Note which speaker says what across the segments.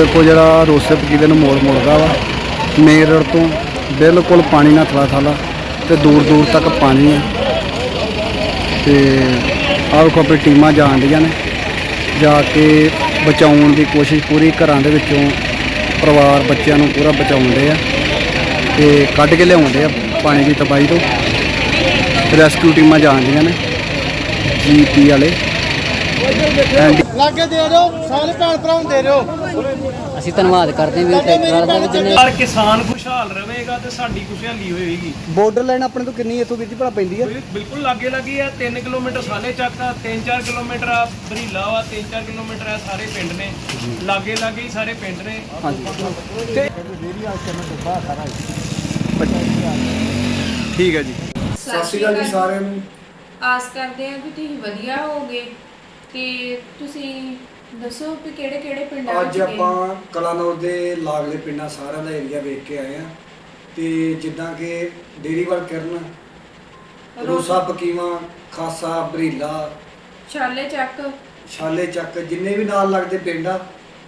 Speaker 1: ਵੇਖੋ ਜਿਹੜਾ ਰੋਸੇ ਪਕੀਲੇ ਨੂੰ ਮੋੜ ਮੁੜਦਾ ਵਾ, ਮੇਨ ਰੋਡ ਤੋਂ ਬਿਲਕੁਲ ਪਾਣੀ ਨਾਲ ਥਲਾ ਥਾਲਾ ਤੇ ਦੂਰ ਦੂਰ ਤੱਕ ਪਾਣੀ ਹੈ ਤੇ ਆਹ ਵੇਖੋ ਆਪਣੀ ਟੀਮਾਂ ਜਾਣਦੀਆਂ ਨੇ, ਜਾ ਕੇ ਬਚਾਉਣ ਦੀ ਕੋਸ਼ਿਸ਼ ਪੂਰੀ ਘਰਾਂ ਦੇ ਵਿੱਚੋਂ ਪਰਿਵਾਰ ਬੱਚਿਆਂ ਨੂੰ ਪੂਰਾ ਬਚਾਉਂਦੇ ਆ ਤੇ ਕੱਢ ਕੇ ਲਿਆਉਂਦੇ ਆ ਪਾਣੀ ਦੀ ਤਬਾਹੀ ਤੋਂ। ਰੈਸਕਿਊ ਟੀਮਾਂ ਜਾਣਦੀਆਂ ਨੇ, ਜੀਪੀ ਵਾਲੇ।
Speaker 2: ਲਾਗੇ ਦੇ ਦਿਓ, ਸਾਰੇ ਭੈਣ ਭਰਾ ਦੇ ਦਿਓ।
Speaker 3: ਅਸੀਂ ਧੰਨਵਾਦ ਕਰਦੇ ਹਾਂ ਵੀ ਟਰੈਕਟਰ ਵਾਲਾ ਦਾ ਜਿਹਨੇ
Speaker 4: ਪਰ ਕਿਸਾਨ ਖੁਸ਼ਹਾਲ ਰਹੇਗਾ ਤੇ ਸਾਡੀ ਖੁਸ਼ਹਾਲੀ ਹੋਏਗੀ।
Speaker 1: ਬਾਰਡਰ ਲਾਈਨ ਆਪਣੇ ਤੋਂ ਕਿੰਨੀ ਇੱਥੋਂ ਵੀਰ ਜੀ ਭਲਾ ਪੈਂਦੀ ਆ?
Speaker 4: ਬਿਲ- ਬਿਲਕੁਲ ਲਾਗੇ ਲੱਗੀ ਆ 3 ਕਿਲੋਮੀਟਰ ਸਾਲੇ ਚੱਕ ਆ 3-4 ਕਿਲੋਮੀਟਰ ਆ ਬਰੀਲਾ ਵਾ 3-4 ਕਿਲੋਮੀਟਰ ਆ ਸਾਰੇ ਪਿੰਡ ਨੇ। ਲਾਗੇ ਲਾਗੇ ਹੀ ਸਾਰੇ ਪਿੰਡ ਨੇ।
Speaker 1: ਠੀਕ ਹੈ ਜੀ।
Speaker 5: ਸਤਿ ਸ਼੍ਰੀ ਅਕਾਲ ਜੀ
Speaker 1: ਸਾਰਿਆਂ ਨੂੰ।
Speaker 5: ਆਸ ਕਰਦੇ ਹਾਂ ਕਿ ਤੁਸੀਂ ਵਧੀਆ ਹੋਗੇ ਤੇ ਤੁਸੀਂ ਦੱਸੋ ਕਿ ਕਿਹੜੇ ਕਿਹੜੇ ਪਿੰਡਾਂ
Speaker 1: ਅੱਜ
Speaker 5: ਗਏ
Speaker 1: ਆਪਾਂ ਕਲਾਨੌਰ ਦੇ ਲਾਗਲੇ ਪਿੰਡਾਂ ਸਾਰਿਆਂ ਦਾ ਏਰੀਆ ਵੇਖ ਕੇ ਆਏ ਆ ਤੇ ਜਿੱਦਾਂ ਕਿ ਡੇਰੀਵਾਲ ਕਰਨ ਰੋਸਾ ਪਕੀਵਾ ਖਾਸਾ ਬਰੀਲਾ
Speaker 5: ਛਾਲੇ ਚੱਕ।
Speaker 1: ਛਾਲੇ ਚੱਕ ਜਿੰਨੇ ਵੀ ਨਾਲ ਲੱਗਦੇ ਪਿੰਡ ਆ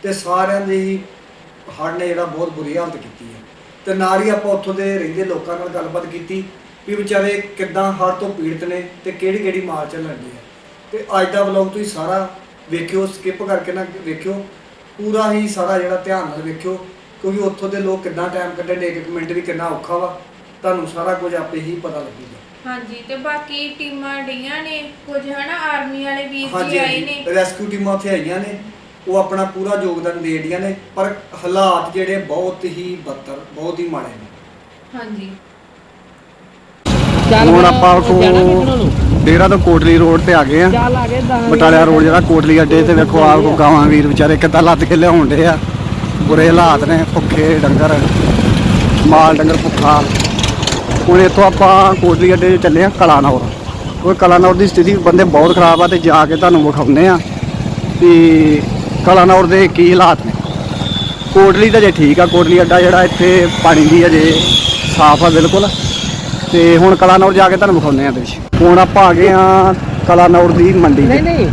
Speaker 1: ਤੇ ਸਾਰਿਆਂ ਦੇ ਹੀ ਹੜ੍ਹ ਨੇ ਜਿਹੜਾ ਬਹੁਤ ਬੁਰੀ ਹਾਲਤ ਕੀਤੀ ਹੈ ਤੇ ਨਾਲ ਹੀ ਆਪਾਂ ਉੱਥੋਂ ਦੇ ਰਹਿੰਦੇ ਲੋਕਾਂ ਨਾਲ ਗੱਲਬਾਤ ਕੀਤੀ ਵੀ ਵਿਚਾਰੇ ਕਿੱਦਾਂ ਹੜ੍ਹ ਤੋਂ ਪੀੜਤ ਨੇ ਤੇ ਕਿਹੜੀ ਕਿਹੜੀ ਮਾਰ ਚੱਲਣ ਦੀ ਹੈ ਤੇ ਅੱਜ ਦਾ ਵਲੌਗ ਤੁਸੀਂ ਸਾਰਾ ਵੇਖਿਓ ਸਕਿਪ ਕਰਕੇ ਨਾ ਵੇਖਿਓ। ਪੂਰਾ ਹੀ ਸਾਰਾ ਜਿਹੜਾ ਧਿਆਨ ਨਾਲ ਵੇਖਿਓ ਕਿਉਂਕਿ ਉੱਥੋਂ ਦੇ ਲੋਕ ਕਿੱਦਾਂ ਟਾਈਮ ਕੱਢਣ ਦੇ ਇੱਕ ਮਿੰਟ ਵੀ ਕਿੰਨਾ ਔਖਾ ਵਾ। ਤੁਹਾਨੂੰ ਸਾਰਾ ਕੁਝ ਆਪੇ ਹੀ ਪਤਾ ਲੱਗੂਗਾ।
Speaker 5: ਹਾਂਜੀ ਤੇ ਬਾਕੀ ਟੀਮਾਂ ਡੀਆਂ ਨੇ ਕੁਝ ਹਨਾ ਆਰਮੀ ਵਾਲੇ ਵੀਰ ਜੀ ਆਏ ਨੇ।
Speaker 1: ਰੈਸਕਿਊ ਟੀਮਾਂ ਉੱਥੇ ਆਈਆਂ ਨੇ। ਉਹ ਆਪਣਾ ਪੂਰਾ ਯੋਗਦਾਨ ਦੇ ਰਹੀਆਂ ਨੇ ਪਰ ਹਾਲਾਤ ਜਿਹੜੇ ਬਹੁਤ ਹੀ ਬੱਤਰ ਬਹੁਤ ਹੀ ਮਾੜੇ ਨੇ।
Speaker 5: ਹਾਂਜੀ।
Speaker 1: ਹੁਣ ਆਪਾਂ ਕੋ ਡੇਰਾ ਤੋਂ ਕੋਟਲੀ ਰੋਡ ਤੇ ਆ ਗਏ ਆ।
Speaker 3: ਚੱਲ ਆ ਗਏ
Speaker 1: ਬਟਾਲਿਆ ਰੋਡ ਜਿਹੜਾ ਕੋਟਲੀ ਅੱਡੇ ਤੇ ਵੇਖੋ ਆਪ ਕੋ ਗਾਵਾਂ ਵੀਰ ਵਿਚਾਰੇ ਕਿੱਦਾਂ ਲੱਦ ਕੇ ਲਿਆਉਣ ਡੇ ਆ। ਬੁਰੇ ਹਾਲਾਤ ਨੇ ਭੁੱਖੇ ਡੰਗਰ ਮਾਲ ਡੰਗਰ ਭੁੱਖਾ। ਹੁਣ ਇੱਥੋਂ ਆਪਾਂ ਕੋਟਲੀ ਅੱਡੇ 'ਤੇ ਚੱਲੇ ਆ ਕਲਾਨੌਰ। ਉਹ ਕਲਾਨੌਰ ਦੀ ਸਥਿਤੀ ਬੰਦੇ ਬਹੁਤ ਖਰਾਬ ਆ ਤੇ ਜਾ ਕੇ ਤੁਹਾਨੂੰ ਵਿਖਾਉਂਦੇ ਆ ਵੀ ਕਲਾਨੌਰ ਦੇ ਕੀ ਹਾਲਾਤ ਨੇ। ਕੋਟਲੀ ਤਾਂ ਜੇ ਠੀਕ ਆ ਕੋਟਲੀ ਅੱਡਾ ਜਿਹੜਾ ਇੱਥੇ ਪਾਣੀ ਦੀ ਅਜੇ ਸਾਫ਼ ਆ ਬਿਲਕੁਲ। ਤੇ ਹੁਣ ਕਲਾਨੌਰ ਜਾ ਕੇ ਤੁਹਾਨੂੰ ਵਿਖਾਉਂਦੇ ਆ ਇਹਦੇ ਵਿੱਚ ਹੁਣ ਆਪਾਂ ਆ ਗਏ ਆ ਕਲਾਨੌਰ ਦੀ ਮੰਡੀ
Speaker 3: ਨਹੀਂ ਨਹੀਂ।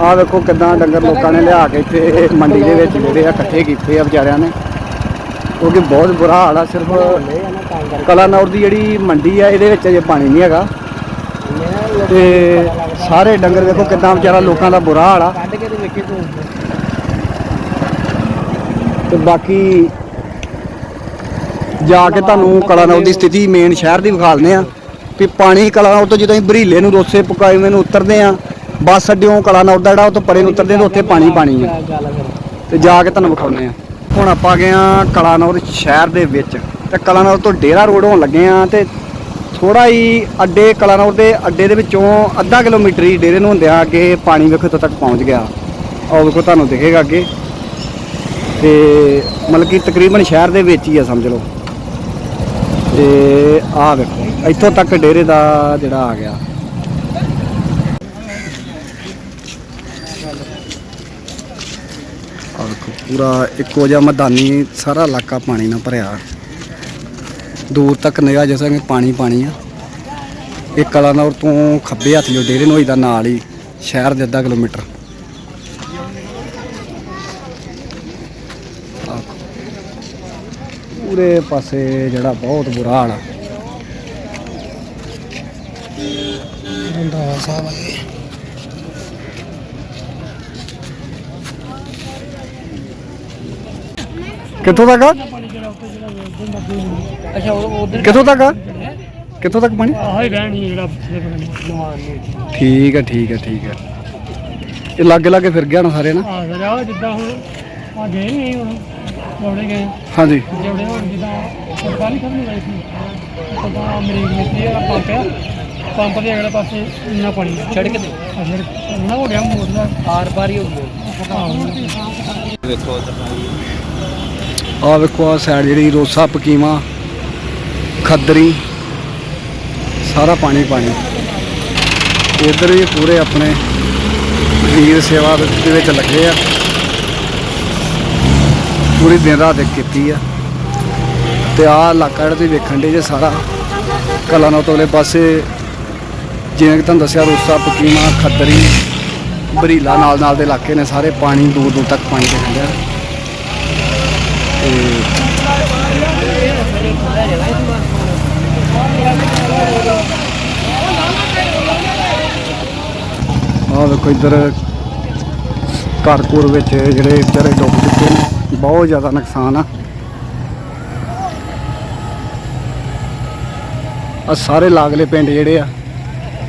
Speaker 1: ਆਹ ਵੇਖੋ ਕਿਦਾਂ ਡੰਗਰ ਲੋਕਾਂ ਨੇ ਲਿਆ ਕੇ ਇੱਥੇ ਮੰਡੀ ਦੇ ਵਿੱਚ ਜਿਹੜੇ ਆ ਇਕੱਠੇ ਕੀਤੇ ਆ ਵਿਚਾਰਿਆਂ ਨੇ। ਕਿਉਂਕਿ ਬਹੁਤ ਬੁਰਾ ਹਾਲ ਆ ਸਿਰਫ ਕਲਾਨੌਰ ਦੀ ਜਿਹੜੀ ਮੰਡੀ ਆ ਇਹਦੇ ਵਿੱਚ ਅਜੇ ਪਾਣੀ ਨਹੀਂ ਹੈਗਾ। ਤੇ ਸਾਰੇ ਡੰਗਰ ਵੇਖੋ ਕਿਦਾਂ ਵਿਚਾਰਾ ਲੋਕਾਂ ਦਾ ਬੁਰਾ ਹਾਲ ਆ।
Speaker 3: ਤੇ ਵੇਖੇ
Speaker 1: ਬਾਕੀ ਜਾ ਕੇ ਤੁਹਾਨੂੰ ਕਲਾਨੌਰ ਦੀ ਸਥਿਤੀ ਮੇਨ ਸ਼ਹਿਰ ਦੀ ਵਿਖਾਲਦੇ ਆ ਵੀ ਪਾਣੀ ਕਲਾਨੌਰ ਤੋਂ ਜਦੋਂ ਅਸੀਂ ਬਰੀਲੇ ਨੂੰ ਰੋਸੇ ਪਕਾਈਵੇਂ ਨੂੰ ਉਤਰਦੇ ਆ ਬੱਸ ਅੱਡਿਓਂ ਕਲਾਨੌਰ ਦਾ ਜਿਹੜਾ ਉਹ ਤੋਂ ਪਰੇ ਨੂੰ ਉਤਰਦੇ ਆ ਉੱਥੇ ਪਾਣੀ ਪਾਣੀ ਆ
Speaker 3: ਗੱਲ
Speaker 1: ਤੇ ਜਾ ਕੇ ਤੁਹਾਨੂੰ ਵਿਖਾਉਂਦੇ ਆ ਹੁਣ ਆਪਾਂ ਗਏ ਆ ਕਲਾਨੌਰ ਸ਼ਹਿਰ ਦੇ ਵਿੱਚ। ਤੇ ਕਲਾਨੌਰ ਤੋਂ ਡੇਰਾ ਰੋਡ ਹੋਣ ਲੱਗੇ ਆ ਤੇ ਥੋੜਾ ਹੀ ਅੱਡੇ, ਕਲਾਨੌਰ ਦੇ ਅੱਡੇ ਦੇ ਵਿੱਚੋਂ ਅੱਧਾ ਕਿਲੋਮੀਟਰ ਹੀ ਡੇਰੇ ਨੂੰ ਹੁੰਦਿਆਂ ਅੱਗੇ ਪਾਣੀ ਵੇਖੋ ਇੱਥੋਂ ਤੱਕ ਪਹੁੰਚ ਗਿਆ। ਉਹ ਵੇਖੋ ਤੁਹਾਨੂੰ ਦਿਖੇਗਾ ਅੱਗੇ। ਤੇ ਮਤਲਬ ਕਿ ਤਕਰੀਬਨ ਸ਼ਹਿਰ ਦੇ ਵਿੱਚ ਹੀ ਆ, ਸਮਝ ਲਓ। ਤੇ ਆਹ ਵੇਖੋ। ਇੱਥੋਂ ਤੱਕ ਡੇਰੇ ਦਾ ਜਿਹੜਾ ਆ ਗਿਆ। ਪੂਰਾ ਇੱਕੋ ਜਿਹਾ ਮੈਦਾਨੀ ਸਾਰਾ ਇਲਾਕਾ ਪਾਣੀ ਨਾਲ ਭਰਿਆ। ਦੂਰ ਤੱਕ ਨਿਗਾਹ ਜਿਸ ਕਿ ਪਾਣੀ ਪਾਣੀ ਆ। ਇਹ ਕਲਾਨੌਰ ਤੋਂ ਖੱਬੇ ਹੱਥ ਜੋ ਡੇਰੇ ਨੂੰ ਇਹਦਾ ਨਾਲ ਹੀ, ਸ਼ਹਿਰ ਦੇ ਅੱਧਾ ਕਿਲੋਮੀਟਰ। ਪੂਰੇ ਪਾਸੇ ਜਿਹੜਾ ਬਹੁਤ ਬੁਰਾ ਹਾਲ ਆ। ਰੰਧਾਵਾ ਸਾਹਿਬ ਆਏ ਕਿੱਥੋਂ ਤੱਕ? ਆ
Speaker 3: ਅੱਛਾ ਉਹ ਉਧਰ
Speaker 1: ਕਿੱਥੋਂ ਤੱਕ? ਆ ਕਿੱਥੋਂ ਤੱਕ ਪਾਣੀ?
Speaker 3: ਆਹ ਹੀ ਰਹਿਣੀ ਜਿਹੜਾ ਨਵਾਨ ਨੇ
Speaker 1: ਠੀਕ ਹੈ ਠੀਕ ਹੈ ਠੀਕ ਹੈ। ਇਹ ਲਾਗੇ ਲਾਗੇ ਫਿਰ ਗਿਆ ਨਾ ਸਾਰੇ ਨਾ?
Speaker 3: ਆ ਜਰਾ ਉਹ ਜਿੱਦਾਂ ਹੁਣ ਆ ਗਏ ਨਹੀਂ ਹੁਣ ਜੋੜੇ ਗਏ।
Speaker 1: ਹਾਂਜੀ।
Speaker 3: ਜੋੜੇ ਹੁਣ ਜਿੱਦਾਂ ਸਰਕਾਰੀ ਖਤਮ ਗਏ ਸੀ। ਪਤਾ ਅਮਰੀਕ ਪੰਪ ਆ ਪੰਪ ਦੇ ਅਗਲੇ ਪਾਸੇ ਇੰਨਾ ਪਾਣੀ ਛੜਕ ਤੇ ਅਸਰ ਇੰਨਾ ਹੋ ਗਿਆ ਮੋਟਰ ਦਾ। ਆਰ ਪਾਰ ਹੀ ਹੋ ਗਿਆ
Speaker 1: ਆ ਵੇਖੋ ਆ ਸਾਈਡ ਜਿਹੜੀ ਰੋਸਾ ਪਕੀਵਾ ਖੱਦਰੀ ਸਾਰਾ ਪਾਣੀ ਪਾਣੀ। ਇੱਧਰ ਵੀ ਪੂਰੇ ਆਪਣੇ ਵੀਰ ਸੇਵਾ ਦੇ ਵਿੱਚ ਲੱਗੇ ਆ। ਪੂਰੀ ਦਿਨ ਰਾਤ ਇੱਕ ਕੀਤੀ ਆ। ਤੇ ਆਹ ਇਲਾਕਾ ਜਿਹੜਾ ਤੁਸੀਂ ਵੇਖਣ ਦੇ ਜੇ ਸਾਰਾ ਕਲਾਨੌਰ ਤੋਂ ਅਗਲੇ ਪਾਸੇ ਜਿਵੇਂ ਕਿ ਤੁਹਾਨੂੰ ਦੱਸਿਆ ਰੋਸਾ ਪਕੀਮਾ ਖੱਦਰੀ, ਬਰੀਲਾ ਨਾਲ ਨਾਲ ਦੇ ਇਲਾਕੇ ਨੇ ਸਾਰੇ ਪਾਣੀ ਦੂਰ ਦੂਰ ਤੱਕ ਪਾਣੀ ਦੇ ਖੰਡਿਆ ਆਹ ਵੇਖੋ ਇੱਧਰ ਘਰ ਘੁਰ ਵਿੱਚ ਜਿਹੜੇ ਇੱਧਰ ਡੁੱਬ ਚੁੱਕੇ ਨੇ, ਬਹੁਤ ਜ਼ਿਆਦਾ ਨੁਕਸਾਨ ਆ। ਆ ਸਾਰੇ ਲਾਗਲੇ ਪਿੰਡ ਜਿਹੜੇ ਆ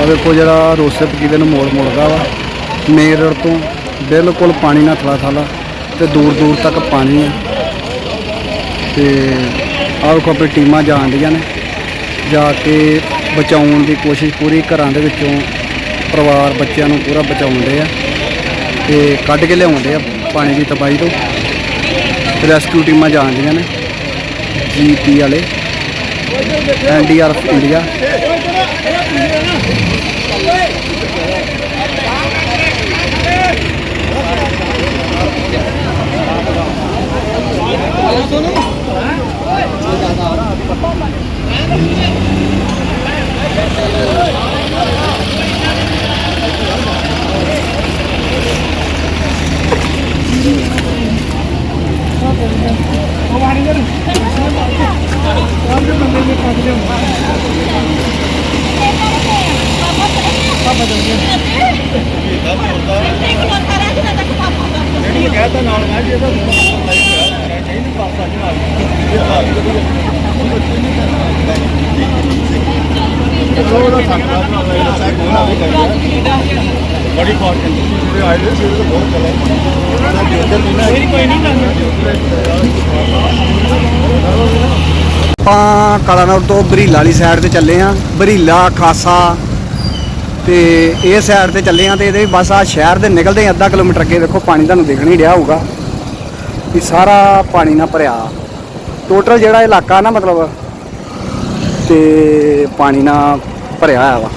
Speaker 1: ਆ ਵੇਖੋ ਜਿਹੜਾ ਰੋਸੇ ਪਕੀਲੇ ਨੂੰ ਮੋੜ ਮੁੜਦਾ ਵਾ। ਮੇਨ ਰੋਡ ਤੋਂ ਬਿਲਕੁਲ ਪਾਣੀ ਨਾਲ ਥਲਾ ਥਾਲਾ ਤੇ ਦੂਰ ਦੂਰ ਤੱਕ ਪਾਣੀ ਹੈ ਤੇ ਆਹ ਵੇਖੋ ਆਪਣੀ ਟੀਮਾਂ ਜਾਣ ਨੇ। ਜਾ ਕੇ ਬਚਾਉਣ ਦੀ ਕੋਸ਼ਿਸ਼ ਪੂਰੀ ਘਰਾਂ ਦੇ ਵਿੱਚੋਂ ਪਰਿਵਾਰ ਬੱਚਿਆਂ ਨੂੰ ਪੂਰਾ ਬਚਾਉਂਦੇ ਆ। ਤੇ ਕੱਢ ਕੇ ਲਿਆਉਂਦੇ ਆ ਪਾਣੀ ਦੀ ਤਬਾਹੀ ਤੋਂ। ਰੈਸਕਿਊ ਟੀਮਾਂ ਜਾਣ ਡੀਆਂ ਨੇ ਜੀਪੀ ਵਾਲੇ ਐਨਡੀਆਰਐਫ ਇੰਡੀਆ
Speaker 2: ਬੜੀ
Speaker 1: ਆਪਾਂ ਕਲਾਨੌਰ ਤੋਂ ਬਰੀਲਾ ਵਾਲੀ ਸਾਈਡ ਤੇ ਚੱਲੇ ਆ ਬਰੀਲਾ, ਖਾਸਾ ਤੇ ਇਹ ਸਾਈਡ ਤੇ ਚੱਲੇ ਆ ਤੇ ਇਹਦੇ ਬਸ ਆ ਸ਼ਹਿਰ ਦੇ ਨਿਕਲਦੇ ਹੀ ਅੱਧਾ ਕਿਲੋਮੀਟਰ ਅੱਗੇ ਵੇਖੋ ਪਾਣੀ ਤੁਹਾਨੂੰ ਦਿਖ ਨਹੀਂ ਰਿਹਾ ਹੋਊਗਾ। ਵੀ ਸਾਰਾ ਪਾਣੀ ਨਾਲ ਭਰਿਆ। ਟੋਟਲ ਜਿਹੜਾ ਇਲਾਕਾ ਨਾ ਮਤਲਬ, ਤੇ ਪਾਣੀ ਨਾਲ ਭਰਿਆ ਹੋਇਆ ਵਾ।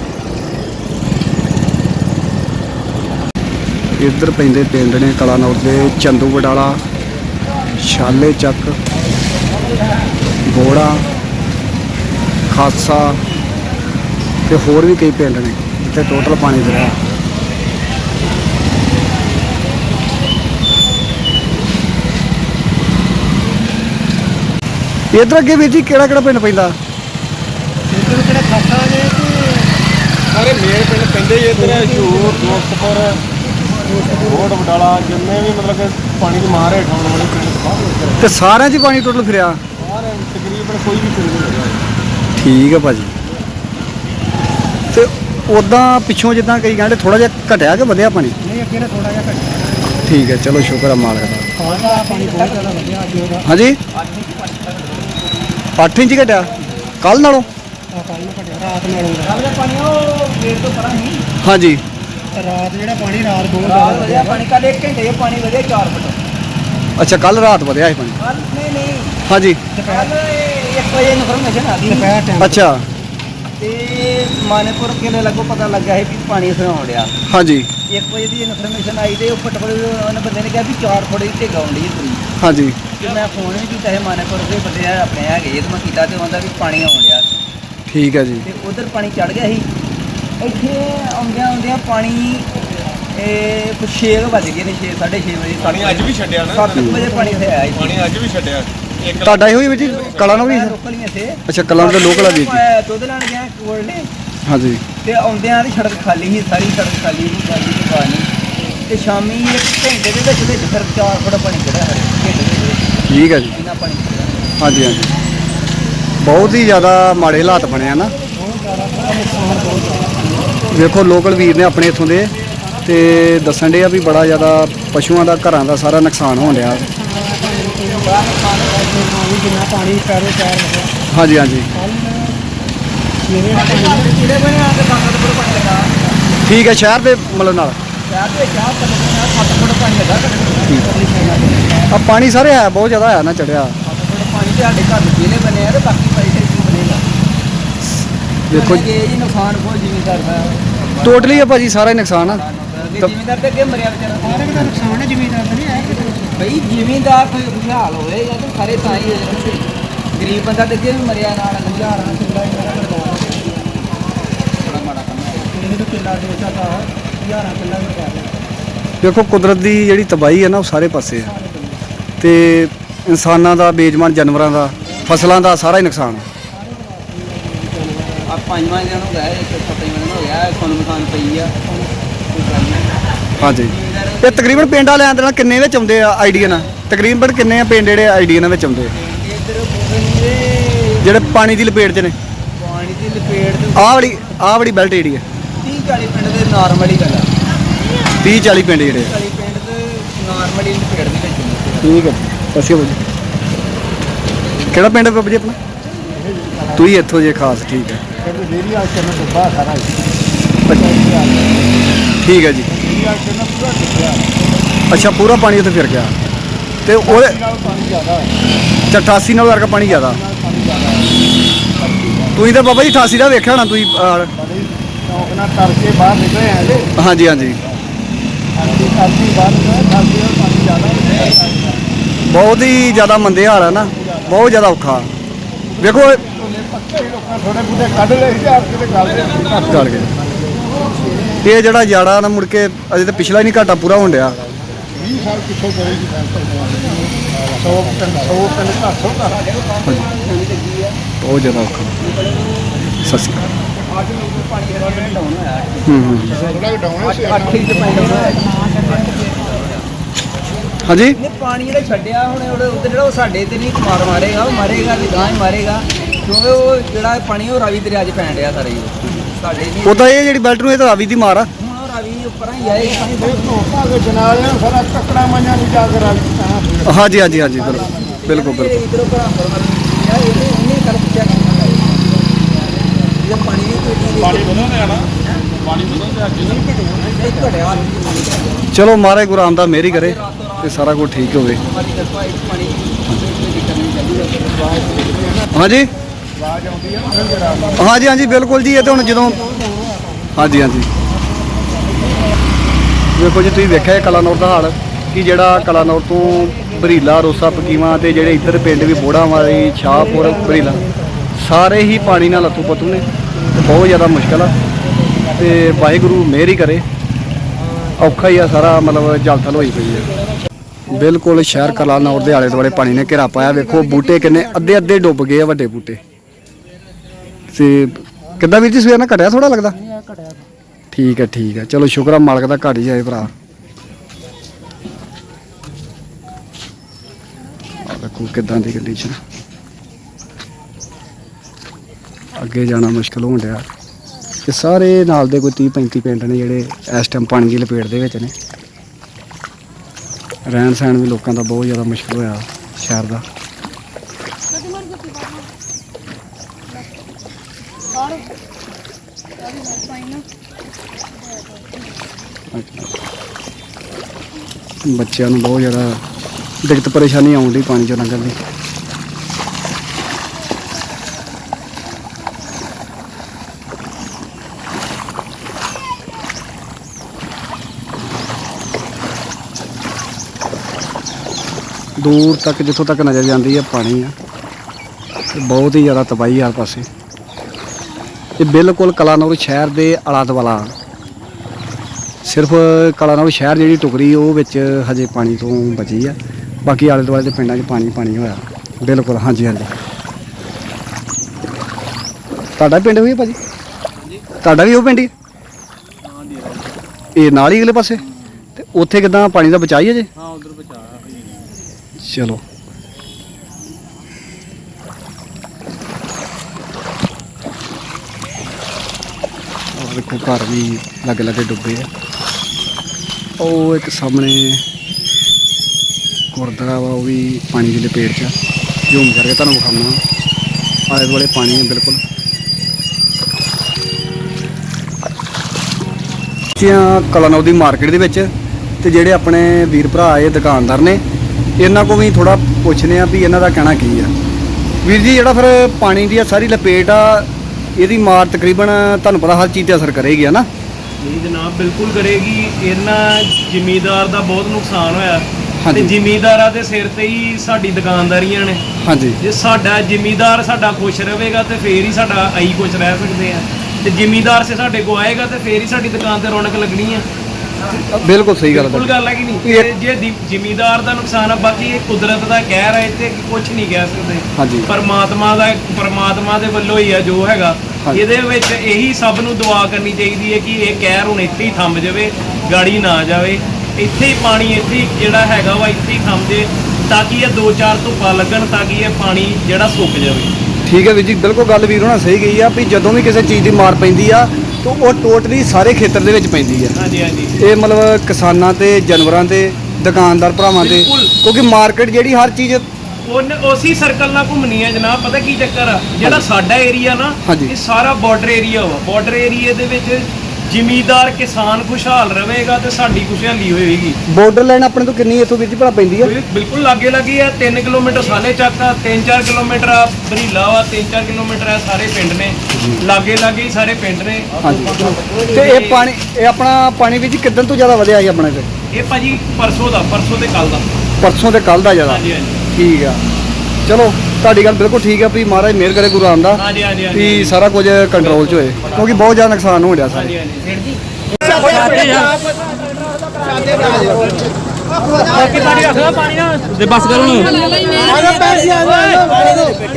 Speaker 1: ਇੱਧਰ ਪੈਂਦੇ ਪਿੰਡ ਨੇ ਕਲਾਨੌਰ ਦੇ ਚੰਦੂ ਵਡਾਲਾ ਛਾਲੇ ਚੱਕ ਬੋੜਾ ਖਾਸਾ ਤੇ ਹੋਰ ਵੀ ਕਈ ਪਿੰਡ ਨੇ ਜਿੱਥੇ ਟੋਟਲ ਪਾਣੀ ਦਰਿਆ ਇਧਰ ਅੱਗੇ ਵੀਰ ਜੀ ਕਿਹੜਾ ਕਿਹੜਾ ਪਿੰਡ ਪੈਂਦਾ?
Speaker 3: ਇੱਧਰ ਕਿਹੜਾ ਖਾਸਾ ਨੇ ਤੇ
Speaker 2: ਸਾਰੇ ਮੇਨ ਪਿੰਡ ਪੈਂਦੇ ਹੀ ਇੱਧਰ ਝੂਰ ਦੋਸਤਪੁਰ ਰੋਡ ਵਡਾਲਾ ਜਿੰਨੇ ਵੀ ਮਤਲਬ ਕਿ ਪਾਣੀ ਦੀ ਮਾਰ ਹੇਠ ਆਉਣ ਵਾਲੇ ਪਿੰਡ ਸਾਰੇ ਇੱਧਰ
Speaker 1: ਤੇ ਸਾਰਿਆਂ 'ਚ ਹੀ ਪਾਣੀ ਟੋਟਲ ਫਿਰਿਆ?
Speaker 2: ਸਾਰੇ ਤਕਰੀਬਨ ਕੋਈ ਵੀ ਪਿੰਡ ਨਹੀਂ ਹੈਗਾ।
Speaker 1: ਠੀਕ ਹੈ ਭਾਜੀ। ਤੇ ਉਦਾਂ ਪਿੱਛੋਂ ਜਿੱਦਾਂ ਕਈ ਕਹਿੰਦੇ ਥੋੜਾ ਜਿਹਾ ਘਟਿਆ ਕਿ ਵਧਿਆ ਪਾਣੀ?
Speaker 3: ਨਹੀਂ ਅੱਗੇ ਨਾ ਥੋੜਾ ਜਿਹਾ ਘੱਟ
Speaker 1: ਠੀਕ ਹੈ ਚਲੋ ਸ਼ੁਕਰ ਹੈ ਮਾਲਕ ਦਾ।
Speaker 3: ਖਾਸਾ ਪਾਣੀ ਬਹੁਤ ਜ਼ਿਆਦਾ ਵਧਿਆ ਅੱਜ ਉਹਦਾ।
Speaker 1: ਹਾਂਜੀ? 8 ਇੰਚ ਘਟਿਆ। ਕੱਲ ਨਾਲੋਂ?
Speaker 3: ਆ ਕੱਲ ਨੂੰ ਘਟਿਆ ਰਾਤ ਨਾਲੋਂ। ਦਾ
Speaker 6: ਪਾਣੀ ਉਹ ਗੇਟ ਤੋਂ ਪਰਾਂ ਨਹੀਂ
Speaker 3: ਰਾਤ ਜਿਹੜਾ ਪਾਣੀ ਰਾਤ ਬਹੁਤ ਜ਼ਿਆਦਾ ਵਧਿਆ
Speaker 6: ਪਾਣੀ ਕੱਲ 1 ਘੰਟੇ ਪਾਣੀ ਵਧਿਆ 4 ਫੁੱਟ।
Speaker 1: ਅੱਛਾ ਕੱਲ ਰਾਤ ਵਧਿਆ ਸੀ ਪਾਣੀ?
Speaker 6: ਕੱਲ ਨਹੀਂ ਨਹੀਂ।
Speaker 1: ਹਾਂਜੀ।
Speaker 6: ਕੱਲ 1 ਵਜੇ ਇਨਫੋਰਮੇਸ਼ਨ ਆ ਗਈ।
Speaker 3: ਦੁਪਹਿਰ ਟਾਈਮ
Speaker 1: ਅੱਛਾ।
Speaker 6: ਤੇ ਮਾਨੇਪੁਰ ਕਿਲੇ ਲੱਗੋ ਪਤਾ ਲੱਗਾ ਸੀ ਵੀ ਪਾਣੀ ਆਉਣ ਡਿਆ।
Speaker 1: ਹਾਂਜੀ।
Speaker 6: 1 ਵਜੇ ਦੀ ਇਨਫੋਰਮੇਸ਼ਨ ਆਈ ਤੇ ਉਹ ਫਟਫਟ ਉਹਨੇ ਬੰਦੇ ਨੇ ਕਿਹਾ ਵੀ 4 ਫੁੱਟ ਦੀ ਢਿੱਗ ਆਉਣ ਡਈ ਪੂਰੀ।
Speaker 1: ਹਾਂਜੀ।
Speaker 6: ਤੇ ਮੈਂ ਫੋਨ ਵੀ ਕੀਤਾ ਸੀ ਮਾਨੇਪੁਰ ਦੇ ਬੰਦੇ ਆ ਆਪਣੇ ਹੈਗੇ ਤੇ ਮੈਂ ਕੀਤਾ ਤੇ ਉਹਦਾ ਵੀ ਪਾਣੀ ਆਉਣ ਡਿਆ।
Speaker 1: ਠੀਕ ਹੈ ਜੀ।
Speaker 6: ਤੇ ਉਧਰ ਪਾਣੀ ਚੜ ਗਿਆ ਸੀ। ਇੱਥੇ ਆਉਂਦਿਆਂ ਆਉਂਦਿਆਂ ਪਾਣੀ ਇਹ ਕੁਛ 6 ਵੱਜ ਗਏ ਨੇ 6 6:30 ਵਜੇ
Speaker 2: ਪਾਣੀ ਅੱਜ ਵੀ ਛੱਡਿਆ ਨਾ?
Speaker 6: 7 ਵਜੇ ਪਾਣੀ ਇੱਥੇ ਆਇਆ
Speaker 2: ਪਾਣੀ ਅੱਜ ਵੀ ਛੱਡਿਆ। ਇੱਕ
Speaker 1: ਤੁਹਾਡਾ ਇਹੋ ਹੀ ਵੀਰ ਜੀ ਕਲਾ ਨੂੰ ਵੀ
Speaker 6: ਲੋਕਲ ਹੀ ਇੱਥੇ।
Speaker 1: ਅੱਛਾ ਕਲਾ ਦੇ ਲੋਕਲ ਆ ਵੀਰ ਜੀ
Speaker 6: ਮੈਂ ਦੁੱਧ ਲੈਣ ਗਿਆ ਕੋਲ ਨੇ।
Speaker 1: ਹਾਂਜੀ।
Speaker 6: ਤੇ ਆਉਂਦਿਆਂ ਦੀ ਸੜਕ ਖਾਲੀ ਸੀ ਸਾਰੀ ਸੜਕ ਖਾਲੀ ਸੀ ਖਾਲੀ ਸੀ। ਪਾਣੀ ਤੇ ਸ਼ਾਮੀ ਇੱਕ ਘੰਟੇ ਦੇ ਵਿੱਚ ਵਿੱਚ ਫਿਰ 4 ਫੁੱਟ ਪਾਣੀ ਚੜਿਆ ਹਰੇ ਘੰਟੇ ਦੇ ਵਿੱਚ।
Speaker 1: ਠੀਕ ਹੈ ਜੀ।
Speaker 6: ਇੰਨਾ ਪਾਣੀ ਚੜਿਆ
Speaker 1: ਹਾਂਜੀ ਹਾਂਜੀ। ਬਹੁਤ ਹੀ ਜ਼ਿਆਦਾ ਮਾੜੇ ਹਾਲਾਤ ਬਣੇ ਆ ਨਾ। ਵੇਖੋ, ਲੋਕਲ ਵੀਰ ਨੇ ਆਪਣੇ ਇੱਥੋਂ ਦੇ ਤੇ ਦੱਸਣ ਦੇ ਆ ਵੀ ਬੜਾ ਜ਼ਿਆਦਾ ਪਸ਼ੂਆਂ ਦਾ, ਘਰਾਂ ਦਾ ਸਾਰਾ ਨੁਕਸਾਨ ਹੋਣ ਡਿਆ।
Speaker 3: ਜਿੰਨਾ ਪਾਣੀ ਪੈਰੋ ਚਾਰ
Speaker 1: ਹਾਂਜੀ ਹਾਂਜੀ। ਠੀਕ ਹੈ, ਸ਼ਹਿਰ ਦੇ ਮਤਲਬ ਨਾਲ। ਆ ਪਾਣੀ ਸਾਰੇ ਹੈ, ਬਹੁਤ ਜ਼ਿਆਦਾ ਹੈ ਨਾ, ਚੜਿਆ।
Speaker 6: ਪਾਣੀ ਤੇ ਸਾਡੇ ਘਰ ਦੇ ਬਣੇ ਆ ਤੇ ਬਾਕੀ ਪੈਸੇ
Speaker 1: ਦੇਖੋ
Speaker 6: ਕਿ ਇਹ ਜੀ ਨੁਕਸਾਨ ਬਹੁਤ ਜ਼ਿਮੀਂਦਾਰ ਦਾ
Speaker 1: ਟੋਟਲੀ ਆ ਭਾਜੀ ਸਾਰਾ ਹੀ ਨੁਕਸਾਨ ਆ।
Speaker 6: ਜ਼ਿਮੀਂਦਾਰ ਤੇ ਅੱਗੇ ਮਰਿਆ ਵਿਚਾਰਾ।
Speaker 3: ਸਾਰੇ ਦਾ ਨੁਕਸਾਨ ਹੈ ਜ਼ਮੀਨਦਾਰ ਦਾ ਨਹੀਂ ਹੈ। ਕਿਤੇ
Speaker 6: ਬਈ ਜ਼ਿਮੀਂਦਾਰ ਕੋਈ ਖੁਸ਼ਹਾਲ ਹੋਏਗਾ ਤੇ ਸਾਰੇ ਤਾਂ ਹੀ ਹੋਏ ਗਰੀਬ ਬੰਦਾ ਤੇ ਅੱਗੇ ਵੀ ਮਰਿਆ ਨਾਲ ਹਜ਼ਾਰਾਂ ਕਿੱਲਾ ਹੀ ਮੇਰਾ ਬਰਬਾਦ ਬੜਾ ਮਾੜਾ ਕੰਮ ਹੈ।
Speaker 3: ਇਹਨੇ ਤੋਂ ਕਿੱਲਾ ਦੇ ਦਿੱਤਾ ਹਜ਼ਾਰਾਂ ਕਿੱਲਾ ਵੀ ਪਾ ਲਿਆ।
Speaker 1: ਦੇਖੋ ਕੁਦਰਤ ਦੀ ਜਿਹੜੀ ਤਬਾਹੀ ਹੈ ਨਾ ਉਹ ਸਾਰੇ ਪਾਸੇ ਆ ਤੇ ਇਨਸਾਨਾਂ ਦਾ ਬੇਜਮਾਨ ਜਾਨਵਰਾਂ ਦਾ ਫਸਲਾਂ ਦਾ ਸਾਰਾ ਹੀ ਨੁਕਸਾਨ ਹੈ।
Speaker 6: ਆ ਪੰਜਵਾਂ ਦਿਨ ਹੋ ਗਿਆ ਇੱਕ ਸੱਤਵੇਂ ਦਿਨ ਹੋ ਗਿਆ ਸਾਨੂੰ ਮਕਾਨ ਪਈ ਆ।
Speaker 1: ਹਾਂਜੀ। ਇਹ ਤਕਰੀਬਨ ਪਿੰਡ ਵਾਲਿਆਂ ਦੇ ਨਾਲ ਕਿੰਨੇ ਵਿੱਚ ਆਉਂਦੇ ਆ ਆਈਡੀਆ ਨਾਲ ਤਕਰੀਬਨ ਕਿੰਨੇ ਆ ਪਿੰਡ ਜਿਹੜੇ ਆਈਡੀਆ ਨਾਲ ਵਿੱਚ ਆਉਂਦੇ ਆ?
Speaker 6: ਇੱਧਰ ਬੋਲਣਗੇ
Speaker 1: ਜਿਹੜੇ ਪਾਣੀ ਦੀ ਲਪੇਟ 'ਚ ਨੇ।
Speaker 6: ਪਾਣੀ ਦੀ ਲਪੇਟ ਦੇ
Speaker 1: ਆਹ ਵਾਲੀ ਆਹ ਵਾਲੀ ਬੈਲਟ ਏਰੀਆ
Speaker 6: 30 40 ਪਿੰਡ ਦੇ ਨਾਰਮਲ ਹੀ ਗੱਲ ਆ।
Speaker 1: 30 40 ਪਿੰਡ ਜਿਹੜੇ
Speaker 6: 40 ਪਿੰਡ ਦੇ ਨਾਰਮਲ ਹੀ ਲਪੇਟ ਦੇ ਵਿੱਚ ਹੁੰਦੇ
Speaker 1: ਠੀਕ ਹੈ ਅਸੀਂ ਕਿਹੜਾ ਪਿੰਡ ਹੈ ਬਾਬਾ ਜੀ ਆਪਣਾ? ਤੁਸੀਂ ਇੱਥੋਂ ਜੇ ਖਾਸ ਠੀਕ ਹੈ
Speaker 2: ਸਾਰਾ
Speaker 1: ਠੀਕ ਹੈ ਜੀ।
Speaker 2: ਪੂਰਾ ਡੁੱਬਿਆ
Speaker 1: ਅੱਛਾ ਪੂਰਾ ਪਾਣੀ ਉੱਥੇ ਫਿਰ ਗਿਆ। ਤੇ ਉਹਦੇ
Speaker 2: ਨਾਲ ਪਾਣੀ ਜ਼ਿਆਦਾ। ਹੈ
Speaker 1: 88 ਨਾਲ ਵਰਗਾ ਪਾਣੀ ਜ਼ਿਆਦਾ। ਤੁਸੀਂ ਤਾਂ ਬਾਬਾ ਜੀ 88 ਦਾ ਵੇਖਿਆ ਹੋਣਾ ਤੁਸੀਂ
Speaker 2: ਬਾਹਰ ਨਿਕਲੇ ਆ ਜੇ।
Speaker 1: ਹਾਂਜੀ ਹਾਂਜੀ। ਬਹੁਤ ਹੀ ਜ਼ਿਆਦਾ ਮੰਦੇ ਹਾਲ ਹੈ ਨਾ। ਬਹੁਤ ਜ਼ਿਆਦਾ ਔਖਾ। ਵੇਖੋ
Speaker 2: ਪੱਕੇ ਲੋਕਾਂ ਥੋੜੇ ਬੁੱਢੇ ਕੱਢ ਲਏ ਸੀ ਆਪ ਕਿਤੇ ਗੱਲ ਨਹੀਂ
Speaker 1: ਗਲ ਗਏ। ਇਹ ਜਿਹੜਾ ਜਾੜਾ ਨਾ ਮੁੜ ਕੇ ਅਜੇ ਤਾਂ ਪਿਛਲਾ ਹੀ ਨਹੀਂ ਘਾਟਾ ਪੂਰਾ ਹੋਣ ਡਿਆ।
Speaker 2: 20 ਸਾਲ ਪਿੱਛੋਂ ਕਰੇਗੀ ਫੈਸਲਾ 100 ਪਿੰਡ 100 ਪਿੰਡ
Speaker 1: ਬਹੁਤ ਜ਼ਿਆਦਾ ਔਖਾ। ਸਤਿ ਸ਼੍ਰੀ ਅਕਾਲ। ਹੂੰ ਹੂੰ।
Speaker 2: ਥੋੜਾ ਡਾਊਨ ਸੀ।
Speaker 6: 8 ਇੰਚ ਪਾਣੀ ਹੋਇਆ
Speaker 1: ਹਾਂਜੀ?
Speaker 6: ਨੇ ਪਾਣੀ ਜਿਹੜਾ ਛੱਡਿਆ ਹੁਣ ਉਹਦੇ ਜਿਹੜਾ ਉਹ ਸਾਡੇ ਤੇ ਨਹੀਂ ਮਾਰ ਮਾਰੇਗਾ ਉਹ ਮਾਰੇਗਾ ਤੇ ਗਾਂ ਹੀ ਮਾਰੇਗਾ। ਕਿਉਂਕਿ ਉਹ ਜਿਹੜਾ ਪਾਣੀ ਉਹ ਰਾਵੀ ਦਰਿਆ 'ਚ ਪੈਣ ਡਿਆ ਸਾਰਾ ਹੀ। ਉਹ। ਸਾਡੇ ਨਹੀਂ
Speaker 1: ਉਹ ਤਾਂ ਇਹ ਜਿਹੜੀ ਬੈਲਟ ਨੂੰ ਇਹ ਤਾਂ ਰਾਵੀ ਦੀ ਮਾਰ ਆ।
Speaker 6: ਹੁਣ ਉਹ ਰਾਵੀ ਉੱਪਰ ਹੀ ਆਏਗਾ ਪਾਣੀ
Speaker 2: ਇਹ ਧੋਪਾ ਦੇ ਜਨਾਲਿਆਂ ਸਾਰਾ ਟੱਕੜਾ ਮੰਨਿਆ ਨੂੰ ਜਾ ਕੇ ਰਾਜ ਕਹਾਂ
Speaker 1: ਹਾਂਜੀ ਹਾਂਜੀ ਹਾਂਜੀ ਬਿਲਕੁਲ ਬਿਲਕੁਲ ਬਿਲਕੁਲ।
Speaker 6: ਇਧਰੋਂ ਭਰਾਂਪਰ ਵਾਲੀ ਆ ਇਹਨੇ ਇਹਨੇ ਕਰ ਪੁੱਛਿਆ ਇਹ ਪਾਣੀ ਨਹੀਂ ਕੋਈ
Speaker 2: ਪਾਣੀ ਵਧਾਉਂਦੇ ਆ ਨਾ? ਪਾਣੀ ਵਧਾਉਂਦੇ ਅੱਜ
Speaker 6: ਨਹੀਂ ਘਟਿਆ ਪਾਣੀ
Speaker 1: ਚਲੋ ਮਹਾਰਾਜ ਗੁਰੂ ਰਾਮਦਾਸ ਮਿਹਰ ਹੀ ਕਰੇ ਤੇ ਸਾਰਾ ਕੁਝ ਠੀਕ ਹੋਵੇ। ਹਾਂਜੀ?
Speaker 2: ਆਵਾਜ਼ ਆਉਂਦੀ ਆ ਨਾ ਫਿਰ
Speaker 1: ਹਾਂਜੀ ਹਾਂਜੀ, ਬਿਲਕੁਲ ਜੀ, ਇਹ ਤਾਂ ਹੁਣ ਜਦੋਂ ਹਾਂਜੀ ਹਾਂਜੀ। ਵੇਖੋ ਜੀ, ਤੁਸੀਂ ਵੇਖਿਆ ਇਹ ਕਲਾਨੌਰ ਦਾ ਹਾਲ, ਕਿ ਜਿਹੜਾ ਕਲਾਨੌਰ ਤੋਂ ਬਰੀਲਾ, ਰੋਸਾ ਪਕੀਵਾ ਤੇ ਜਿਹੜੇ ਇੱਧਰ ਪਿੰਡ ਵੀ ਬੋੜਾ ਵਾਲੀ, ਸ਼ਾਹਪੁਰ, ਬਰੀਲਾ, ਸਾਰੇ ਹੀ ਪਾਣੀ ਨਾਲ ਲੱਤੂ ਪਤੂ ਨੇ, ਤੇ ਬਹੁਤ ਜ਼ਿਆਦਾ ਮੁਸ਼ਕਲ ਆ। ਤੇ ਵਾਹਿਗੁਰੂ ਮਿਹਰ ਹੀ ਕਰੇ। ਔਖਾ ਹੀ ਆ ਸਾਰਾ, ਮਤਲਬ ਜਲਥਲ ਹੋਈ ਪਈ ਹੈ ਬਿਲਕੁਲ ਸ਼ਹਿਰ ਕਲਾਨੌਰ ਦੇ ਆਲੇ ਦੁਆਲੇ ਪਾਣੀ ਨੇ ਘੇਰਾ ਪਾਇਆ। ਵੇਖੋ, ਬੂਟੇ ਕਿੰਨੇ ਅੱਧੇ ਅੱਧੇ ਡੁੱਬ ਗਏ ਆ ਵੱਡੇ ਬੂਟੇ। ਤੇ ਕਿੱਦਾਂ ਵੀਰ ਜੀ ਸਵੇਰ ਨਾਲ ਘਟਿਆ ਥੋੜਾ ਲੱਗਦਾ? ਠੀਕ ਹੈ ਠੀਕ ਹੈ। ਚਲੋ ਸ਼ੁਕਰ ਆ ਮਾਲਕ ਦਾ ਘਟ ਹੀ ਜਾਏ ਭਰਾ। ਆ ਦੇਖੋ ਕਿੱਦਾਂ ਦੀ ਕੰਡੀਸ਼ਨ ਅੱਗੇ ਜਾਣਾ ਮੁਸ਼ਕਲ ਹੋਣ ਡਿਆ। ਤੇ ਸਾਰੇ ਨਾਲ ਦੇ ਕੋਈ 30 35 ਪਿੰਡ ਨੇ ਜਿਹੜੇ ਇਸ ਟਾਈਮ ਪਾਣੀ ਦੀ ਲਪੇਟ ਦੇ ਵਿੱਚ ਨੇ। ਰਹਿਣ ਸਹਿਣ ਵੀ ਲੋਕਾਂ ਦਾ ਬਹੁਤ ਜ਼ਿਆਦਾ ਮੁਸ਼ਕਲ ਹੋਇਆ ਸ਼ਹਿਰ ਦਾ। ਬੱਚਿਆਂ ਨੂੰ ਬਹੁਤ ਜ਼ਿਆਦਾ ਦਿੱਕਤ ਪਰੇਸ਼ਾਨੀ ਆਉਂਦੀ ਪਾਣੀ ਚੋਂ ਲੰਘਣ ਦੀ। ਦੂਰ ਤੱਕ ਜਿੱਥੋਂ ਤੱਕ ਨਜ਼ਰ ਜਾਂਦੀ ਹੈ ਪਾਣੀ ਆ ਬਹੁਤ ਹੀ ਜ਼ਿਆਦਾ ਤਬਾਹੀ ਆ ਹਰ ਪਾਸੇ। ਇਹ ਬਿਲਕੁਲ ਕਲਾਨੌਰ ਸ਼ਹਿਰ ਦੇ ਆਲਾ ਦੁਆਲਾ। ਸਿਰਫ ਕਲਾਨੌਰ ਸ਼ਹਿਰ ਜਿਹੜੀ ਟੁਕਰੀ ਉਹ ਵਿੱਚ ਹਜੇ ਪਾਣੀ ਤੋਂ ਬਚੀ ਆ। ਬਾਕੀ ਆਲੇ ਦੁਆਲੇ ਦੇ ਪਿੰਡਾਂ 'ਚ ਪਾਣੀ ਪਾਣੀ ਹੋਇਆ। ਬਿਲਕੁਲ ਹਾਂਜੀ ਹਾਂਜੀ। ਤੁਹਾਡਾ ਪਿੰਡ ਵੀ ਹੈ ਭਾਜੀ? ਤੁਹਾਡਾ ਵੀ ਉਹ ਪਿੰਡ ਹੀ ਹੈ? ਇਹ ਨਾਲ ਹੀ ਅਗਲੇ ਪਾਸੇ? ਤੇ ਉੱਥੇ ਕਿਦਾਂ ਪਾਣੀ ਦਾ ਬਚਾਈ ਹੈ ਜੇ?
Speaker 2: ਹਾਂ ਉਧਰ ਬਚਾ
Speaker 1: ਚਲੋ। ਦੇਖੋ ਘਰ ਵੀ ਲੱਗੇ ਲੱਗੇ ਡੁੱਬੇ ਆ। ਉਹ ਇੱਕ ਸਾਹਮਣੇ ਗੁਰਦੁਆਰਾ ਵਾ, ਉਹ ਵੀ ਪਾਣੀ ਦੀ ਲਪੇਟ 'ਚ ਝੂਮ ਕਰਕੇ ਤੁਹਾਨੂੰ ਵਿਖਾਉਣਾ ਆਲੇ ਦੁਆਲੇ ਪਾਣੀ ਹੈ ਬਿਲਕੁਲ। ਚੀਆਂ ਕਲਾਨੌਰ ਦੀ ਮਾਰਕੀਟ ਦੇ ਵਿੱਚ ਤੇ ਜਿਹੜੇ ਆਪਣੇ ਵੀਰ ਭਰਾ ਇਹ ਦੁਕਾਨਦਾਰ ਨੇ, ਇਹਨਾਂ ਕੋ ਵੀ ਥੋੜਾ ਪੁੱਛਨੇ ਆ ਵੀ ਇਹਨਾਂ ਦਾ ਕਹਿਣਾ ਕੀ ਆ। ਵੀਰ ਜੀ, ਜਿਹੜਾ ਫਿਰ ਪਾਣੀ ਦੀ ਆ ਸਾਰੀ ਲਪੇਟ ਆ ਇਹਦੀ ਮਾਰ ਤਕਰੀਬਨ ਤੁਹਾਨੂੰ ਪਤਾ ਹਰ ਚੀਜ਼ ਤੇ ਅਸਰ ਕਰੇਗੀ ਹਨਾ
Speaker 4: ਜੀ ਜਨਾਬ ਬਿਲਕੁਲ ਕਰੇਗੀ। ਇਹਨਾਂ ਜ਼ਿਮੀਦਾਰ ਦਾ ਬਹੁਤ ਨੁਕਸਾਨ ਹੋਇਆ। ਤੇ ਜ਼ਿਮੀਦਾਰਾਂ ਦੇ ਸਿਰ ਤੇ ਹੀ ਸਾਡੀ ਦੁਕਾਨਦਾਰੀਆਂ ਨੇ।
Speaker 1: ਹਾਂਜੀ।
Speaker 4: ਜੇ ਸਾਡਾ ਜ਼ਿਮੀਦਾਰ ਸਾਡਾ ਖੁਸ਼ ਰਹੇਗਾ ਤੇ ਫੇਰ ਹੀ ਸਾਡਾ ਅਸੀਂ ਖੁਸ਼ ਰਹਿ ਸਕਦੇ ਆ। ਤੇ ਜ਼ਿਮੀਦਾਰ ਸੇ ਸਾਡੇ ਕੋ ਆਏਗਾ ਤੇ ਫੇਰ ਹੀ ਸਾਡੀ ਦੁਕਾਨ ਤੇ ਰੌਣਕ ਲੱਗਣੀ ਆ।
Speaker 1: ਬਿਲਕੁਲ ਸਹੀ ਗੱਲ
Speaker 4: ਬਿਲਕੁਲ ਗੱਲ ਹੈ ਕਿ ਨਹੀਂ? ਤੇ ਜੇ ਦੀ- ਜ਼ਿਮੀਦਾਰ ਦਾ ਨੁਕਸਾਨ ਆ ਬਾਕੀ ਇਹ ਕੁਦਰਤ ਦਾ ਕਹਿਰ ਹੈ ਇੱਥੇ ਕੁਝ ਨਹੀਂ ਕਹਿ ਸਕਦੇ।
Speaker 1: ਹਾਂਜੀ।
Speaker 4: ਪਰਮਾਤਮਾ ਦਾ ਪਰਮਾਤਮਾ ਦੇ ਵੱਲੋਂ ਹੀ ਆ ਜੋ ਹੈਗਾ।
Speaker 1: ਹਾਂਜੀ।
Speaker 4: ਇਹਦੇ ਵਿੱਚ ਇਹੀ ਸਭ ਨੂੰ ਦੁਆ ਕਰਨੀ ਚਾਹੀਦੀ ਹੈ ਕਿ ਇਹ ਕਹਿਰ ਹੁਣ ਇੱਥੇ ਹੀ ਥੰਮ ਜਾਵੇ ਗਾੜੀ ਨਾ ਜਾਵੇ। ਇੱਥੇ ਹੀ ਪਾਣੀ ਇੱਥੇ ਹੀ ਜਿਹੜਾ ਹੈਗਾ ਵਾ ਇੱਥੇ ਹੀ ਥੰਮ ਜੇ ਤਾਂ ਕਿ ਇਹ ਦੋ ਚਾਰ ਧੁੱਪਾਂ ਲੱਗਣ ਤਾਂ ਕਿ ਇਹ ਪਾਣੀ ਜਿਹੜਾ ਸੁੱਕ ਜਾਵੇ।
Speaker 1: ਠੀਕ ਹੈ ਵੀਰ ਜੀ ਬਿਲਕੁਲ ਗੱਲ ਵੀਰ ਹੋਣਾ ਸਹੀ ਗਈ ਆ ਵੀ ਜਦੋਂ ਵੀ ਕਿਸੇ ਚੀਜ਼ ਦੀ ਮਾਰ ਪੈਂਦੀ ਆ ਤਾਂ ਉਹ ਟੋਟਲੀ ਸਾਰੇ ਖੇਤਰ ਦੇ ਵਿੱਚ ਪੈਂਦੀ ਆ।
Speaker 4: ਹਾਂਜੀ ਹਾਂਜੀ।
Speaker 1: ਇਹ ਮਤਲਬ ਕਿਸਾਨਾਂ ਤੇ ਜਾਨਵਰਾਂ ਤੇ ਦੁਕਾਨਦਾਰ ਭਰਾਵਾਂ ਤੇ
Speaker 4: ਬਿਲਕੁਲ।
Speaker 1: ਕਿਉਂਕਿ ਮਾਰਕੀਟ ਜਿਹੜੀ ਹਰ ਚੀਜ਼
Speaker 4: ਉਹਨ ਉਸੇ ਸਰਕਲ ਨਾਲ ਘੁੰਮਣੀ ਹੈ ਜਨਾਬ ਪਤਾ ਕੀ ਚੱਕਰ ਆ? ਜਿਹੜਾ ਸਾਡਾ ਏਰੀਆ ਨਾ
Speaker 1: ਹਾਂਜੀ।
Speaker 4: ਇਹ ਸਾਰਾ ਬਾਰਡਰ ਏਰੀਆ ਵਾ। ਬਾਰਡਰ ਏਰੀਆ ਦੇ ਵਿੱਚ ਜ਼ਿਮੀਦਾਰ ਕਿਸਾਨ ਖੁਸ਼ਹਾਲ ਰਹੇਗਾ ਤੇ ਸਾਡੀ ਖੁਸ਼ਹਾਲੀ ਹੋਏਗੀ।
Speaker 1: ਬਾਰਡਰ ਲਾਈਨ ਆਪਣੇ ਤੋਂ ਕਿੰਨੀ ਇੱਥੋਂ ਵੀਰ ਜੀ ਭਲਾ ਪੈਂਦੀ ਆ?
Speaker 4: ਬਿਲ- ਬਿਲਕੁਲ ਲਾਗੇ ਲੱਗੀ ਆ 3 ਕਿਲੋਮੀਟਰ ਸਾਲੇ ਚੱਕ ਆ 3-4 ਕਿਲੋਮੀਟਰ ਆ ਬਰੀਲਾ ਵਾ 3-4 ਕਿਲੋਮੀਟਰ ਆ ਸਾਰੇ ਪਿੰਡ ਨੇ। ਲਾਗੇ ਲਾਗੇ ਹੀ ਸਾਰੇ ਪਿੰਡ ਨੇ।
Speaker 1: ਹਾਂਜੀ। ਤੇ ਇਹ ਪਾਣੀ ਇਹ ਆਪਣਾ ਪਾਣੀ ਵੀ ਜੀ ਕਿੱਦਣ ਤੋਂ ਜ਼ਿਆਦਾ ਵਧਿਆ ਜੀ ਆਪਣੇ ਤੇ?
Speaker 4: ਇਹ ਭਾਜੀ ਪਰਸੋਂ ਦਾ ਪਰਸੋਂ ਤੇ ਕੱਲ ਦਾ।
Speaker 1: ਪਰਸੋਂ ਤੇ ਕੱਲ ਦਾ ਜ਼ਿਆਦਾ?
Speaker 4: ਹਾਂਜੀ ਹਾਂਜੀ।
Speaker 1: ਠੀਕ ਆ। ਚਲੋ ਤੁਹਾਡੀ ਗੱਲ ਬਿਲਕੁਲ ਠੀਕ ਆ ਵੀ ਮਹਾਰਾਜ ਮਿਹਰ ਕਰੇ ਗੁਰੂ
Speaker 4: ਹਾਂਜੀ ਹਾਂਜੀ
Speaker 1: ਵੀ ਸਾਰਾ ਕੁਝ ਕੰਟਰੋਲ 'ਚ ਹੋਏ ਕਿਉਂਕਿ ਬਹੁਤ ਜ਼ਿਆਦਾ ਨੁਕਸਾਨ ਹੋ ਰਿਹਾ ਸਾਰੇ।
Speaker 4: ਹਾਂਜੀ ਹਾਂਜੀ।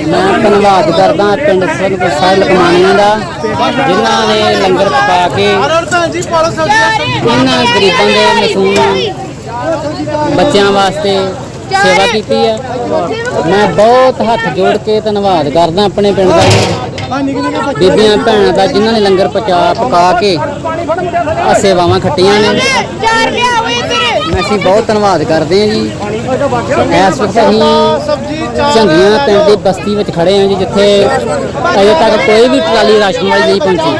Speaker 7: ਮੈਂ ਧੰਨਵਾਦ ਕਰਦਾ ਪਿੰਡ ਸਰਦ ਸਾਹਿਲ ਕਮਾਨੀਆਂ ਦਾ ਜਿਨ੍ਹਾਂ ਨੇ ਲੰਗਰ ਪਕਾ ਕੇ ਇਹਨਾਂ ਗਰੀਬਾਂ ਦੇ ਮਾਸੂਮ ਬੱਚਿਆਂ ਵਾਸਤੇ ਸੇਵਾ ਕੀਤੀ ਹੈ ਮੈਂ ਬਹੁਤ ਹੱਥ ਜੋੜ ਕੇ ਧੰਨਵਾਦ ਕਰਦਾ ਆਪਣੇ ਪਿੰਡ ਦਾ। ਬੀਬੀਆਂ ਭੈਣਾਂ ਦਾ ਜਿਨ੍ਹਾਂ ਨੇ ਲੰਗਰ ਪਚਾ ਪਕਾ ਕੇ ਆ ਸੇਵਾਵਾਂ ਖੱਟੀਆਂ ਨੇ। ਅਸੀਂ ਬਹੁਤ ਧੰਨਵਾਦ ਕਰਦੇ ਹਾਂ ਜੀ। ਇਸ ਵਕਤ ਅਸੀਂ ਝੰਗੀਆਂ ਪਿੰਡ ਦੀ ਬਸਤੀ ਵਿੱਚ ਖੜੇ ਹਾਂ ਜੀ ਜਿੱਥੇ ਅਜੇ ਤੱਕ ਕੋਈ ਵੀ ਟਰਾਲੀ ਰਾਸ਼ਨ ਵਾਲੀ ਨਹੀਂ ਪਹੁੰਚੀ।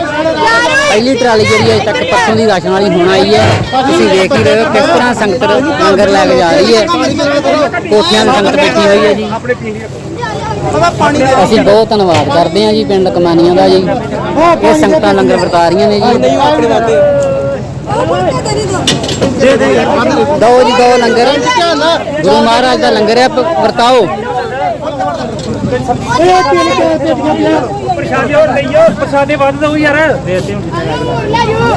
Speaker 7: ਪਹਿਲੀ ਟਰਾਲੀ ਜਿਹੜੀ ਅਜੇ ਤੱਕ ਪਰਸੋਂ ਦੀ ਰਾਸ਼ਨ ਵਾਲੀ ਹੁਣ ਆਈ ਹੈ, ਤੁਸੀਂ ਦੇਖ ਹੀ ਰਹੇ ਹੋ ਕਿਸ ਤਰ੍ਹਾਂ ਸੰਗਤ ਲੰਗਰ ਲੈ ਕੇ ਜਾ ਰਹੀ ਹੈ। ਕੋਠੀਆਂ ਦੀ ਸੰਗਤ ਬੈਠੀ ਹੋਈ ਹੈ ਜੀ। ਅਸੀਂ ਬਹੁਤ ਧੰਨਵਾਦ ਕਰਦੇ ਹਾਂ ਜੀ ਪਿੰਡ ਕਮਾਨੀਆਂ ਦਾ ਜੀ। ਇਹ ਸੰਗਤਾਂ ਲੰਗਰ ਵਰਤਾ ਰਹੀਆਂ ਨੇ ਜੀ। ਦੋ ਜੀ, ਦੋ ਲੰਗਰ। ਗੁਰੂ ਮਹਾਰਾਜ ਦਾ ਲੰਗਰ ਹੈ, ਵਰਤਾਓ। ਪ- ਵਰਤਾਓ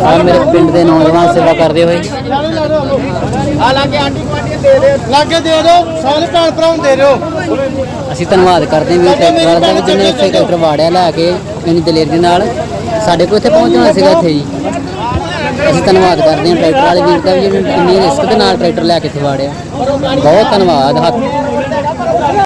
Speaker 7: ਆ ਮੇਰੇ ਪਿੰਡ ਦੇ ਨੌਜਵਾਨ ਸੇਵਾ ਕਰਦੇ ਹੋਏ।
Speaker 2: ਲਾਗੇ ਦੇ ਦਿਓ ਸਾਰੇ ਭੈਣ ਭਰਾ ਨੂੰ ਦੇ ਦਿਓ।
Speaker 7: ਅਸੀਂ ਧੰਨਵਾਦ ਕਰਦੇ ਹਾਂ ਵੀ ਟਰੈਕਟਰ ਵਾਲੇ ਦਾ ਵੀ ਜਿਹਨੇ ਇੱਥੇ ਟਰੈਕਟਰ ਵਾੜਿਆ ਲੈ ਕੇ ਇੰਨੀ ਦਲੇਰੀ ਦੇ ਨਾਲ ਸਾਡੇ ਕੋਲ ਇੱਥੇ ਪਹੁੰਚਣਾ ਸੀਗਾ ਇੱਥੇ ਜੀ। ਅਸੀਂ ਧੰਨਵਾਦ ਕਰਦੇ ਹਾਂ ਟਰੈਕਟਰ ਵਾਲੇ ਵੀਰ ਦਾ ਵੀ ਜਿਹਨੇ ਇੰਨੀ ਰਿਸਕ ਦੇ ਨਾਲ ਟਰੈਕਟਰ ਲੈ ਕੇ ਇੱਥੇ ਵਾੜਿਆ। ਬਹੁਤ ਧੰਨਵਾਦ ਹੱਥ